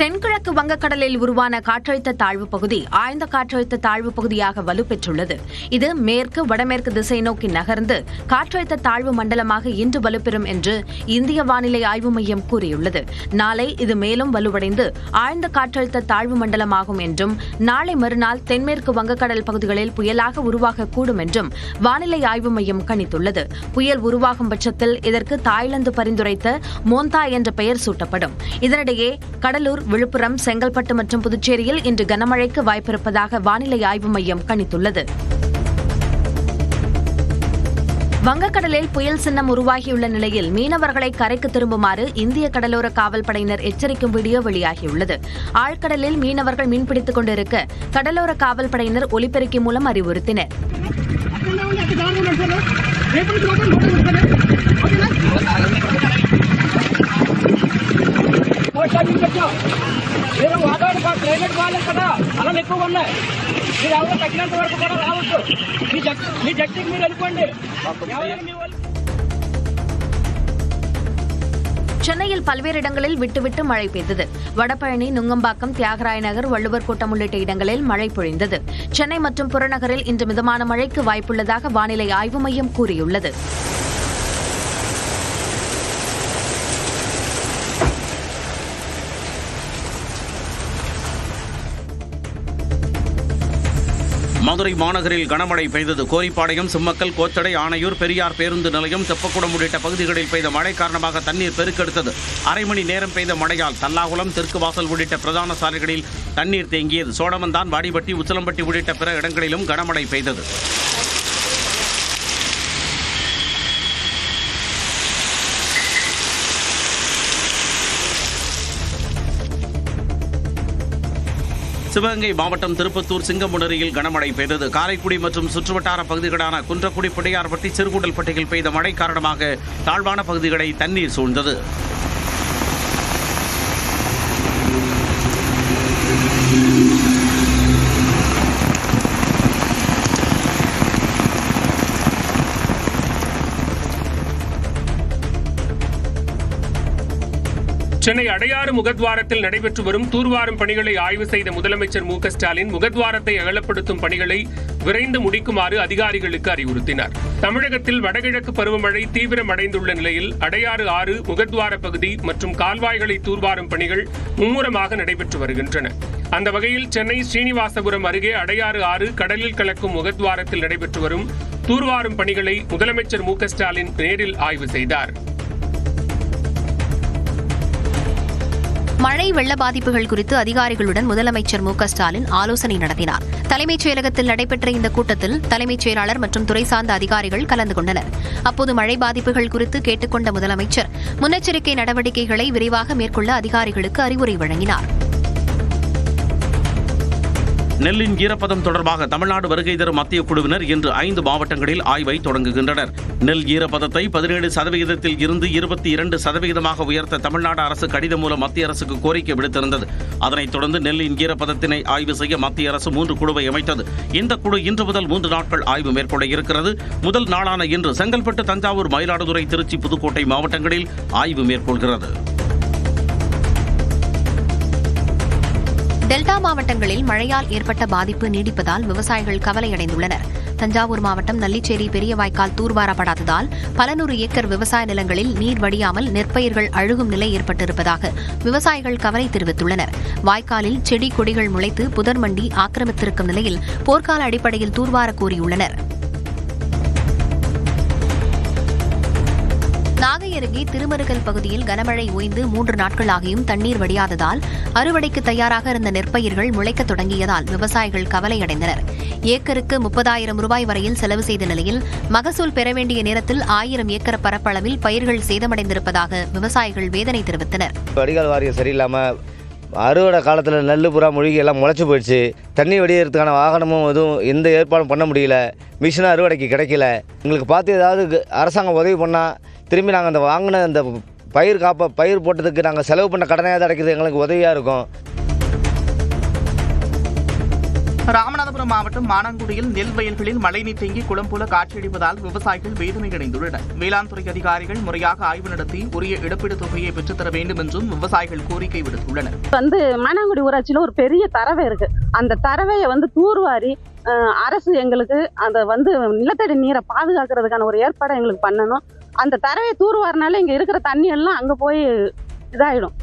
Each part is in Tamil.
தென்கிழக்கு வங்கக்கடலில் உருவான காற்றழுத்த தாழ்வு பகுதி ஆழ்ந்த காற்றழுத்த தாழ்வு பகுதியாக வலுப்பெற்றுள்ளது. இது மேற்கு வடமேற்கு திசை நோக்கி நகர்ந்து காற்றழுத்த தாழ்வு மண்டலமாக இன்று வலுப்பெறும் என்று இந்திய வானிலை ஆய்வு மையம் கூறியுள்ளது. நாளை இது மேலும் வலுவடைந்து ஆழ்ந்த காற்றழுத்த தாழ்வு மண்டலமாகும் என்றும் நாளை மறுநாள் தென்மேற்கு வங்கக்கடல் பகுதிகளில் புயலாக உருவாகக்கூடும் என்றும் வானிலை ஆய்வு மையம் கணித்துள்ளது. புயல் உருவாகும் பட்சத்தில் இதற்கு தாய்லாந்து பரிந்துரைத்த மோந்தா என்ற பெயர் சூட்டப்படும். இதனிடையே கடலூர் விழுப்புரம் செங்கல்பட்டு மற்றும் புதுச்சேரியில் இன்று கனமழைக்கு வாய்ப்பிருப்பதாக வானிலை ஆய்வு மையம் கணித்துள்ளது. வங்கக்கடலில் புயல் சின்னம் உருவாகியுள்ள நிலையில் மீனவர்களை கரைக்கு திரும்புமாறு இந்திய கடலோர காவல்படையினர் எச்சரிக்கும் வீடியோ வெளியாகியுள்ளது. ஆழ்கடலில் மீனவர்கள் மீன்பிடித்துக் கொண்டிருக்க கடலோர காவல்படையினர் ஒலிபெருக்கி மூலம் அறிவுறுத்தினர். అలా ఎక్కువ ఉన్నాయి మీరు ఎవరో తగ్గినంత వరకు కూడా రావచ్చు మీ జగ్ మీ జగ్జికి మీరు వెళ్ళిపోండి ఎవరైనా మీ వాళ్ళు சென்னையில் பல்வேறு இடங்களில் விட்டுவிட்டு மழை பெய்தது வடபழனி நுங்கம்பாக்கம் தியாகராய நகர் வள்ளுவர் கோட்டம் உள்ளிட்ட இடங்களில் மழை பொழிந்தது சென்னை மற்றும் புறநகரில் இன்று மிதமான மழைக்கு வாய்ப்புள்ளதாக வானிலை ஆய்வு மையம் கூறியுள்ளது மதுரை மாநகரில் கனமழை பெய்தது. கோரிப்பாளையம் சிம்மக்கல் கோச்சடை ஆணையூர் பெரியார் பேருந்து நிலையம் தெப்பக்குளம் உள்ளிட்ட பகுதிகளில் பெய்த மழை காரணமாக தண்ணீர் பெருக்கெடுத்தது. அரை மணி நேரம் பெய்த மழையால் தல்லாகுளம் தெற்கு வாசல் உள்ளிட்ட பிரதான சாலைகளில் தண்ணீர் தேங்கியது. சோழமந்தான் வாடிப்பட்டி உச்சலம்பட்டி உள்ளிட்ட பிற இடங்களிலும் கனமழை பெய்தது. சிவகங்கை மாவட்டம் திருப்பத்தூர் சிங்கமுனரியில் கனமழை பெய்தது. காரைக்குடி மற்றும் சுற்றுவட்டார பகுதிகளான குன்றக்குடி பிடையார்பட்டி சிறுகூடல்பட்டியில் பெய்த மழை காரணமாக தாழ்வான பகுதிகளை தண்ணீர் சூழ்ந்தது. சென்னை அடையாறு முகத்வாரத்தில் நடைபெற்று வரும் தூர்வாரும் பணிகளை ஆய்வு செய்த முதலமைச்சர் மு ஸ்டாலின் முகத்வாரத்தை அகலப்படுத்தும் பணிகளை விரைந்து முடிக்குமாறு அதிகாரிகளுக்கு அறிவுறுத்தினார். தமிழகத்தில் வடகிழக்கு பருவமழை தீவிரமடைந்துள்ள நிலையில் அடையாறு ஆறு முகத்வார பகுதி மற்றும் கால்வாய்களை தூர்வாரும் பணிகள் மும்முரமாக நடைபெற்று வருகின்றன. அந்த வகையில் சென்னை ஸ்ரீனிவாசபுரம் அருகே அடையாறு ஆறு கடலில் கலக்கும் முகத்வாரத்தில் நடைபெற்று வரும் தூர்வாரும் பணிகளை முதலமைச்சர் மு ஸ்டாலின் நேரில் ஆய்வு செய்தார். மழை வெள்ள பாதிப்புகள் குறித்து அதிகாரிகளுடன் முதலமைச்சர் மு ஸ்டாலின் ஆலோசனை நடத்தினார். தலைமைச் செயலகத்தில் நடைபெற்ற இந்த கூட்டத்தில் தலைமைச் செயலாளர் மற்றும் துறை சார்ந்த அதிகாரிகள் கலந்து கொண்டனர். அப்போது மழை பாதிப்புகள் குறித்து கேட்டுக்கொண்ட முதலமைச்சர் முன்னெச்சரிக்கை நடவடிக்கைகளை விரைவாக மேற்கொள்ள அதிகாரிகளுக்கு அறிவுரை வழங்கினார். நெல்லின் ஈரப்பதம் தொடர்பாக தமிழ்நாடு வருகை தரும் மத்திய குழுவினர் இன்று ஐந்து மாவட்டங்களில் ஆய்வை தொடங்குகின்றனர். நெல் ஈரப்பதத்தை பதினேழு சதவிகிதத்தில் இருந்து இருபத்தி இரண்டு சதவிகிதமாக உயர்த்த தமிழ்நாடு அரசு கடிதம் மூலம் மத்திய அரசுக்கு கோரிக்கை விடுத்திருந்தது. அதனைத் தொடர்ந்து நெல்லின் ஈரப்பதத்தினை ஆய்வு செய்ய மத்திய அரசு மூன்று குழுவை அமைத்தது. இந்த குழு இன்று முதல் மூன்று நாட்கள் ஆய்வு மேற்கொள்ள இருக்கிறது. முதல் நாளான இன்று செங்கல்பட்டு தஞ்சாவூர் மயிலாடுதுறை திருச்சி புதுக்கோட்டை மாவட்டங்களில் ஆய்வு மேற்கொள்கிறது. டெல்டா மாவட்டங்களில் மழையால் ஏற்பட்ட பாதிப்பு நீடிப்பதால் விவசாயிகள் கவலையடைந்துள்ளனர். தஞ்சாவூர் மாவட்டம் நல்லிச்சேரி பெரிய வாய்க்கால் தூர்வாரப்படாததால் பல நூறு ஏக்கர் விவசாய நிலங்களில் நீர் வடியாமல் நெற்பயிர்கள் அழுகும் நிலை ஏற்பட்டிருப்பதாக விவசாயிகள் கவலை தெரிவித்துள்ளனர். வாய்க்காலில் செடி கொடிகள் முளைத்து புதர் மண்டி ஆக்கிரமித்திருக்கும் நிலையில் போர்க்கால அடிப்படையில் தூர்வார கோரியுள்ளனர். நாகை அருகே திருமருகல் பகுதியில் கனமழை ஓய்ந்து மூன்று நாட்களாகியும் தண்ணீர் வடியாததால் அறுவடைக்கு தயாராக இருந்த நெற்பயிர்கள் முளைக்க தொடங்கியதால் விவசாயிகள் கவலையடைந்தனர். ஏக்கருக்கு முப்பதாயிரம் ரூபாய் வரையில் செலவு செய்த நிலையில் மகசூல் பெற வேண்டிய நேரத்தில் ஆயிரம் ஏக்கர் பரப்பளவில் பயிர்கள் சேதமடைந்திருப்பதாக விவசாயிகள் வேதனை தெரிவித்தனர். வடிகால் வாரியம் சரியில்லாமல் அறுவடை காலத்தில் நெல் புறா மூழ்கி எல்லாம் முளைச்சி போயிடுச்சு. தண்ணி வடிகிறதுக்கான வாகனமும் எதுவும் எந்த ஏற்பாடும் பண்ண முடியல. மிஷினும் அறுவடைக்கு கிடைக்கல. எங்களுக்கு பார்த்து ஏதாவது அரசாங்கம் உதவி பண்ணால் திரும்பி நாங்கள் அந்த வாங்கின அந்த பயிர் காப்ப பயிர் போட்டதுக்கு நாங்கள் செலவு பண்ண கடனையாவது அடைக்கிறது எங்களுக்கு உதவியாக இருக்கும். ராமநாதபுரம் மாவட்டம் மானாங்குடியில் நெல் வயல்களில் மழைநீர் தேங்கி குளம் போல காட்சியளிப்பதால் விவசாயிகள் வேதனை அடைந்துள்ளனர் வேளாண் துறை அதிகாரிகள் முறையாக ஆய்வு நடத்தி உரிய இழப்பீடு தொகையை பெற்றுத்தர வேண்டும் என்றும் விவசாயிகள் கோரிக்கை விடுத்துள்ளனர். வந்து மணாங்குடி ஊராட்சியில் ஒரு பெரிய தரவை இருக்கு. அந்த தரவையை வந்து தூர்வாரி அரசு எங்களுக்கு அதை வந்து நிலத்தடி நீரை பாதுகாக்கிறதுக்கான ஒரு ஏற்பாடை எங்களுக்கு பண்ணணும். அந்த தரவையை தூர்வாரினால இங்க இருக்கிற தண்ணி எல்லாம் அங்க போய் இதாயிடும்.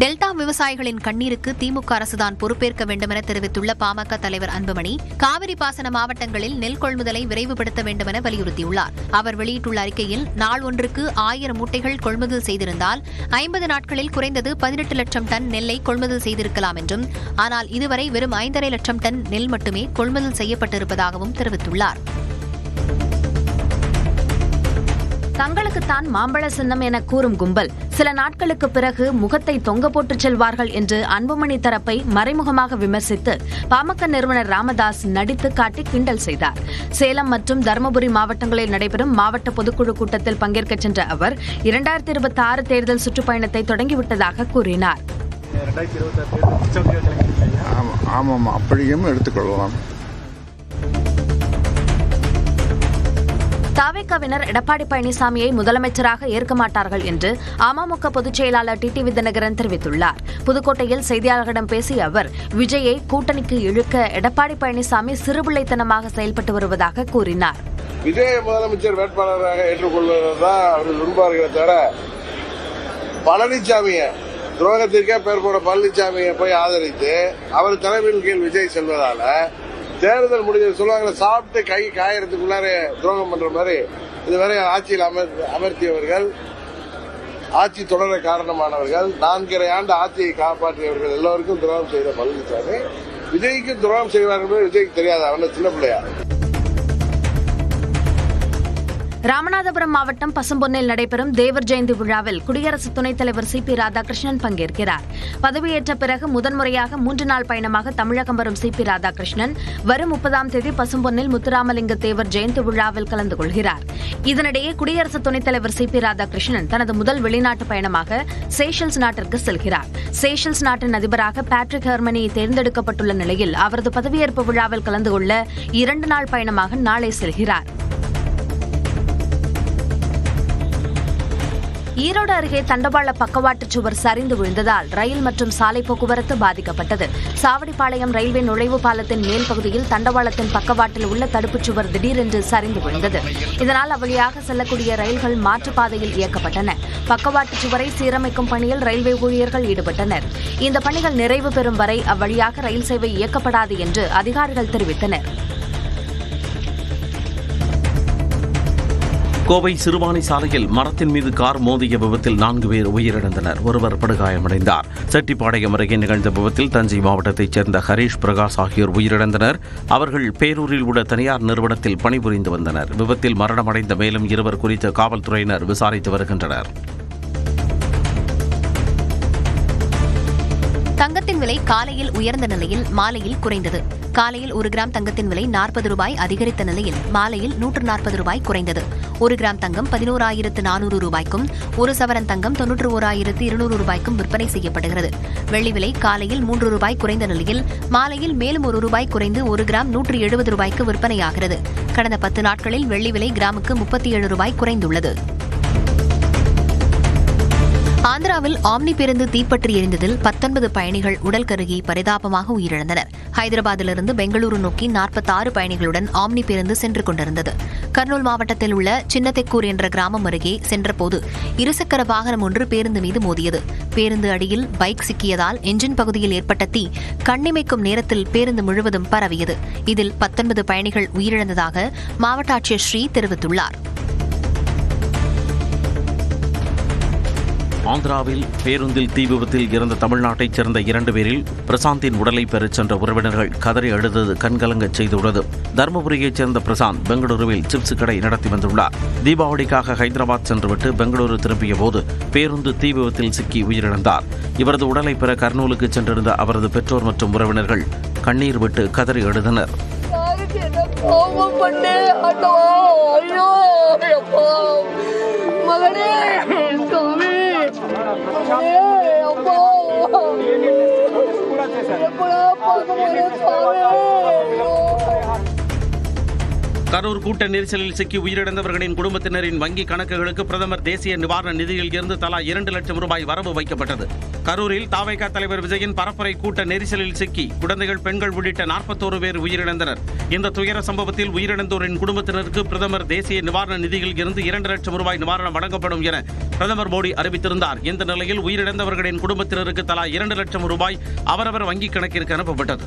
டெல்டா விவசாயிகளின் கண்ணீருக்கு திமுக அரசுதான் பொறுப்பேற்க வேண்டும் என தெரிவித்துள்ள பாமக தலைவர் அன்புமணி காவிரி பாசன மாவட்டங்களில் நெல் கொள்முதலை விரைவுபடுத்த வேண்டும் என வலியுறுத்தியுள்ளார். அவர் வெளியிட்டுள்ள அறிக்கையில் நாள் ஒன்றுக்கு ஆயிரம் மூட்டைகள் கொள்முதல் செய்திருந்தால் ஐம்பது நாட்களில் குறைந்தது பதினெட்டு லட்சம் டன் நெல்லை கொள்முதல் செய்திருக்கலாம் என்றும் ஆனால் இதுவரை வெறும் ஐந்தரை லட்சம் டன் நெல் மட்டுமே கொள்முதல் செய்யப்பட்டிருப்பதாகவும் தெரிவித்துள்ளார். தங்களுக்குத்தான் மாம்பழ சின்னம் என கூறும் கும்பல். சில நாட்களுக்கு பிறகு முகத்தை தொங்க போட்டுச் செல்வார்கள் என்று அன்புமணி தரப்பை மறைமுகமாக விமர்சித்து பாமக நிறுவனர் ராமதாஸ் நடித்து காட்டி கிண்டல் செய்தார். சேலம் மற்றும் தருமபுரி மாவட்டங்களில் நடைபெறும் மாவட்ட பொதுக்குழு கூட்டத்தில் பங்கேற்கச் சென்ற அவர் இரண்டாயிரத்தி இருபத்தி ஆறு தேர்தல் சுற்றுப்பயணத்தை தொடங்கிவிட்டதாக கூறினார். ஆமாம் ஆமாம் அப்படியும் எடுத்துக்கொள்ளலாம். தாவேக்காவினர் எடப்பாடி பழனிசாமியை முதலமைச்சராக ஏற்க மாட்டார்கள் என்று அமமுக பொதுச் செயலாளர் டி டி தினகரன் தெரிவித்துள்ளார். புதுக்கோட்டையில் செய்தியாளர்களிடம் பேசிய அவர் விஜயை கூட்டணிக்கு இழுக்க எடப்பாடி பழனிசாமி சிறுபிள்ளைத்தனமாக செயல்பட்டு வருவதாக கூறினார். விஜய முதலமைச்சர் வேட்பாளராக ஏற்றுக்கொள்வதுதான் அவர்கள் விரும்பார்களே தவிர பழனிசாமியை துரோகத்திற்கே பேர் போன பழனிசாமியை போய் ஆதரித்து அவர் தலைமையின் கீழ் விஜய் செல்வதால தேர்தல் முடிஞ்சது சொல்லுவாங்க சாப்பிட்டு கை காயறதுக்குள்ளாரே துரோகம் பண்ற மாதிரி. இதுவரை ஆட்சியில் அமர் அமர்த்தியவர்கள் ஆட்சி தொடர காரணமானவர்கள் நான்கரை ஆண்டு ஆட்சியை காப்பாற்றியவர்கள் எல்லோருக்கும் துரோகம் செய்த பழனிசாமி. விஜய்க்கு துரோகம் செய்வார்கள் விஜய்க்கு தெரியாது அவன சின்ன பிள்ளையா. ராமநாதபுரம் மாவட்டம் பசும்பொன்னில் நடைபெறும் தேவர் ஜெயந்தி விழாவில் குடியரசு துணைத் தலைவர் சி பி ராதாகிருஷ்ணன் பங்கேற்கிறார். பதவியேற்ற பிறகு முதன்முறையாக மூன்று நாள் பயணமாக தமிழகம் வரும் சி பி ராதாகிருஷ்ணன் வரும் முப்பதாம் தேதி பசும்பொன்னில் முத்துராமலிங்க தேவர் ஜெயந்தி விழாவில் கலந்து கொள்கிறார். இதனிடையே குடியரசு துணைத் தலைவர் சி பி ராதாகிருஷ்ணன் தனது முதல் வெளிநாட்டு பயணமாக சேஷல்ஸ் நாட்டிற்கு செல்கிறார். சேஷல்ஸ் நாட்டின் அதிபராக பேட்ரிக் ஹெர்மனி தேர்ந்தெடுக்கப்பட்டுள்ள நிலையில் அவரது பதவியேற்பு விழாவில் கலந்து கொள்ள இரண்டு நாள் பயணமாக நாளை செல்கிறார். ஈரோடு அருகே தண்டவாள பக்கவாட்டு சுவர் சரிந்து விழுந்ததால் ரயில் மற்றும் சாலை போக்குவரத்து பாதிக்கப்பட்டது. சாவடிப்பாளையம் ரயில்வே நுழைவு பாலத்தின் மேல் பகுதியில் தண்டவாளத்தின் பக்கவாட்டில் உள்ள தடுப்புச் சுவர் திடீரென்று சரிந்து விழுந்தது. இதனால் அவ்வழியாக செல்லக்கூடிய ரயில்கள் மாற்றுப்பாதையில் இயக்கப்பட்டன. பக்கவாட்டு சுவரை சீரமைக்கும் பணியில் ரயில்வே ஊழியர்கள் ஈடுபட்டனர். இந்த பணிகள் நிறைவு பெறும் வரை அவ்வழியாக ரயில் சேவை இயக்கப்படாது என்று அதிகாரிகள் தெரிவித்தனர். கோவை சிறுவாணி சாலையில் மரத்தின் மீது கார் மோதிய விபத்தில் நான்கு பேர் உயிரிழந்தனர். ஒருவர் படுகாயமடைந்தார். செட்டிப்பாளையம் அருகே நிகழ்ந்த விபத்தில் தஞ்சை மாவட்டத்தைச் சேர்ந்த ஹரீஷ் பிரகாஷ் ஆகியோர் உயிரிழந்தனர். அவர்கள் பேரூரில் உள்ள தனியார் நிறுவனத்தில் பணிபுரிந்து வந்தனர். விபத்தில் மரணமடைந்த மேலும் இருவர் குறித்து காவல்துறையினர் விசாரித்து வருகின்றனர். தங்கத்தின் விலை காலையில் உயர்ந்த நிலையில் மாலையில் குறைந்தது. காலையில் ஒரு கிராம் தங்கத்தின் விலை நாற்பது ரூபாய் அதிகரித்த நிலையில் மாலையில் நூற்று நாற்பது ரூபாய் குறைந்தது. ஒரு கிராம் தங்கம் பதினோராயிரத்து நானூறு ரூபாய்க்கும் ஒரு சவரன் தங்கம் தொன்னூற்று ஓராயிரத்து இருநூறு ரூபாய்க்கும் விற்பனை செய்யப்படுகிறது. வெள்ளி விலை காலையில் மூன்று ரூபாய் குறைந்த நிலையில் மாலையில் மேலும் ஒரு ரூபாய் குறைந்து ஒரு கிராம் நூற்று எழுபது ரூபாய்க்கு விற்பனையாகிறது. கடந்த பத்து நாட்களில் வெள்ளி விலை கிராமுக்கு முப்பத்தி ஏழு ரூபாய் குறைந்துள்ளது. ஆந்திராவில் ஆம்னி பேருந்து தீப்பற்றி எரிந்ததில் பத்தொன்பது பயணிகள் உடல் கருகி பரிதாபமாக உயிரிழந்தனர். ஹைதராபாத்திலிருந்து பெங்களூரு நோக்கி நாற்பத்தாறு பயணிகளுடன் ஆம்னி பேருந்து சென்று கொண்டிருந்தது. கர்னூல் மாவட்டத்தில் உள்ள சின்னத்தெக்கூர் என்ற கிராமம் அருகே சென்றபோது இருசக்கர வாகனம் ஒன்று பேருந்து மீது மோதியது. பேருந்து அடியில் பைக் சிக்கியதால் என்ஜின் பகுதியில் ஏற்பட்ட தீ கண்ணிமைக்கும் நேரத்தில் பேருந்து முழுவதும் பரவியது. இதில் பத்தொன்பது பயணிகள் உயிரிழந்ததாக மாவட்ட ஆட்சியர் ஸ்ரீ தெரிவித்துள்ளார். ஆந்திராவில் பேருந்தில் தீ விபத்தில் இறந்த தமிழ்நாட்டைச் சேர்ந்த இரண்டு பேரில் பிரசாந்தின் உடலை பெறச் சென்ற உறவினர்கள் கதறி அழுதது கண்கலங்கச் செய்துள்ளது. தருமபுரியைச் சேர்ந்த பிரசாந்த் பெங்களூருவில் சிப்ஸ் கடை நடத்தி வந்துள்ளார். தீபாவளிக்காக ஹைதராபாத் சென்றுவிட்டு பெங்களூரு திரும்பிய போது பேருந்து தீ விபத்தில் சிக்கி உயிரிழந்தார். இவரது உடலை பெற கர்னூலுக்கு சென்றிருந்த அவரது பெற்றோர் மற்றும் உறவினர்கள் கண்ணீர் விட்டு கதறி அழுதனர். கோபப்பட்டு ஐயோ கரூர் கூட்ட நெரிசலில் சிக்கி உயிரிழந்தவர்களின் குடும்பத்தினரின் வங்கி கணக்குகளுக்கு பிரதமர் தேசிய நிவாரண நிதியில் இருந்து தலா இரண்டு லட்சம் ரூபாய் வரவு வைக்கப்பட்டது. கரூரில் தாவைக்கா தலைவர் விஜயின் பரப்புரை கூட்ட நெரிசலில் சிக்கி குழந்தைகள் பெண்கள் உள்ளிட்ட நாற்பத்தோரு பேர் உயிரிழந்தனர். இந்த துயர சம்பவத்தில் உயிரிழந்தோரின் குடும்பத்தினருக்கு பிரதமர் தேசிய நிவாரண நிதியில் இருந்து இரண்டு லட்சம் ரூபாய் நிவாரணம் வழங்கப்படும் என பிரதமர் மோடி அறிவித்திருந்தார். இந்த நிலையில் உயிரிழந்தவர்களின் குடும்பத்தினருக்கு தலா இரண்டு லட்சம் ரூபாய் அவரவர் வங்கிக் கணக்கிற்கு அனுப்பப்பட்டது.